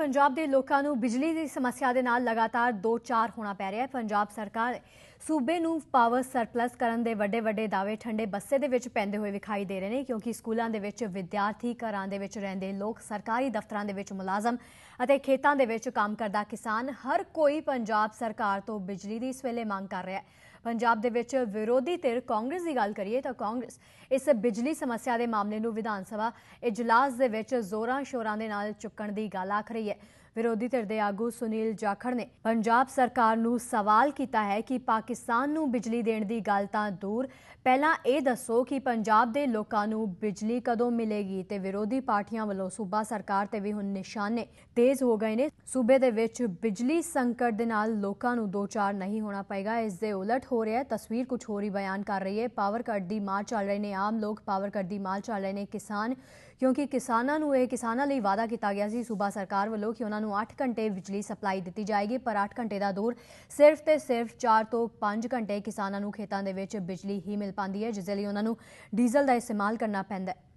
ਪੰਜਾਬ ਦੇ ਲੋਕਾਂ ਨੂੰ ਬਿਜਲੀ ਦੀ ਸਮੱਸਿਆ ਦੇ ਨਾਲ ਲਗਾਤਾਰ 2-4 ਹੋਣਾ ਪੈ ਰਿਹਾ ਹੈ। ਪੰਜਾਬ ਸਰਕਾਰ ਸੂਬੇ ਨੂੰ ਪਾਵਰ ਸਰਪਲਸ ਕਰਨ ਦੇ ਵੱਡੇ ਵੱਡੇ ਦਾਅਵੇ ਠੰਡੇ ਬੱਸੇ ਦੇ ਵਿੱਚ ਪੈਂਦੇ ਹੋਏ ਵਿਖਾਈ ਦੇ ਰਹੇ ਨੇ, ਕਿਉਂਕਿ ਸਕੂਲਾਂ ਦੇ ਵਿੱਚ ਵਿਦਿਆਰਥੀ ਘਰਾਂ ਦੇ ਵਿੱਚ ਰਹਿੰਦੇ ਲੋਕ ਸਰਕਾਰੀ ਦਫ਼ਤਰਾਂ ਦੇ ਵਿੱਚ ਮੁਲਾਜ਼ਮ ਅਤੇ ਖੇਤਾਂ ਦੇ ਵਿੱਚ ਕੰਮ ਕਰਦਾ ਕਿਸਾਨ, ਹਰ ਕੋਈ ਪੰਜਾਬ ਸਰਕਾਰ ਤੋਂ ਬਿਜਲੀ ਦੀ ਇਸ ਵੇਲੇ ਮੰਗ ਕਰ ਰਿਹਾ ਹੈ। ਪੰਜਾਬ ਦੇ ਵਿੱਚ ਵਿਰੋਧੀ ਧਿਰ ਕਾਂਗਰਸ ਦੀ ਗੱਲ ਕਰੀਏ ਤਾਂ ਕਾਂਗਰਸ ਇਸ ਬਿਜਲੀ ਸਮੱਸਿਆ ਦੇ ਮਾਮਲੇ ਨੂੰ ਵਿਧਾਨ ਸਭਾ ਇਜਲਾਸ ਦੇ ਵਿੱਚ ਜ਼ੋਰਾਂ ਸ਼ੋਰਾਂ ਦੇ ਨਾਲ ਚੁੱਕਣ ਦੀ ਗੱਲ ਆਖ ਰਹੀ ਹੈ। Yeah. ਵਿਰੋਧੀ ਧਿਰ ਦੇ ਆਗੂ ਸੁਨੀਲ ਜਾਖੜ ਨੇ ਪੰਜਾਬ ਸਰਕਾਰ ਨੂੰ ਸਵਾਲ ਕੀਤਾ ਹੈ ਕਿ ਪਾਕਿਸਤਾਨ ਨੂੰ ਬਿਜਲੀ ਦੇਣ ਦੀ ਗੱਲ ਤਾਂ ਦੂਰ, ਪਹਿਲਾਂ ਇਹ ਦੱਸੋ ਕਿ ਪੰਜਾਬ ਦੇ ਲੋਕਾਂ ਨੂੰ ਬਿਜਲੀ ਕਦੋਂ ਮਿਲੇਗੀ ਤੇ ਵਿਰੋਧੀ ਪਾਰਟੀਆਂ ਵੱਲੋਂ ਸੂਬਾ ਸਰਕਾਰ ਤੇ ਵੀ ਹੁਣ ਨਿਸ਼ਾਨੇ ਤੇਜ਼ ਹੋ ਗਏ ਨੇ। ਸੂਬੇ ਦੇ ਵਿੱਚ ਬਿਜਲੀ ਸੰਕਟ ਦੇ ਨਾਲ ਲੋਕਾਂ ਨੂੰ ਦੋ ਚਾਰ ਨਹੀਂ ਹੋਣਾ ਪਏਗਾ, ਇਸ ਦੇ ਉਲਟ ਹੋ ਰਿਹਾ ਹੈ। ਤਸਵੀਰ ਕੁਝ ਹੋਰ ਹੀ ਬਿਆਨ ਕਰ ਰਹੀ ਹੈ। ਪਾਵਰ ਕੱਟ ਦੀ ਮਾਰ ਚੱਲ ਰਹੇ ਨੇ, ਆਮ ਲੋਕ ਪਾਵਰ ਕੱਟ ਦੀ ਮਾਰ ਚੱਲ ਰਹੇ ਨੇ ਕਿਸਾਨ, ਕਿਉਂਕਿ ਕਿਸਾਨਾਂ ਨੂੰ ਇਹ ਕਿਸਾਨਾਂ ਲਈ ਵਾਅਦਾ ਕੀਤਾ ਗਿਆ ਸੀ ਸੂਬਾ ਸਰਕਾਰ ਵੱਲੋਂ ਕਿ ਉਹਨਾਂ ਨੂੰ 8 ਘੰਟੇ ਬਿਜਲੀ ਸਪਲਾਈ ਦਿੱਤੀ ਜਾਏਗੀ, ਪਰ 8 ਘੰਟੇ ਦਾ ਦੌਰ ਸਿਰਫ ਤੇ ਸਿਰਫ 4 ਤੋਂ 5 ਘੰਟੇ ਕਿਸਾਨਾਂ ਨੂੰ ਖੇਤਾਂ ਦੇ ਵਿੱਚ ਬਿਜਲੀ ਹੀ ਮਿਲ ਪਾਉਂਦੀ ਹੈ, ਜਿਸ ਲਈ ਉਹਨਾਂ ਨੂੰ ਡੀਜ਼ਲ ਦਾ ਇਸਤੇਮਾਲ ਕਰਨਾ ਪੈਂਦਾ ਹੈ।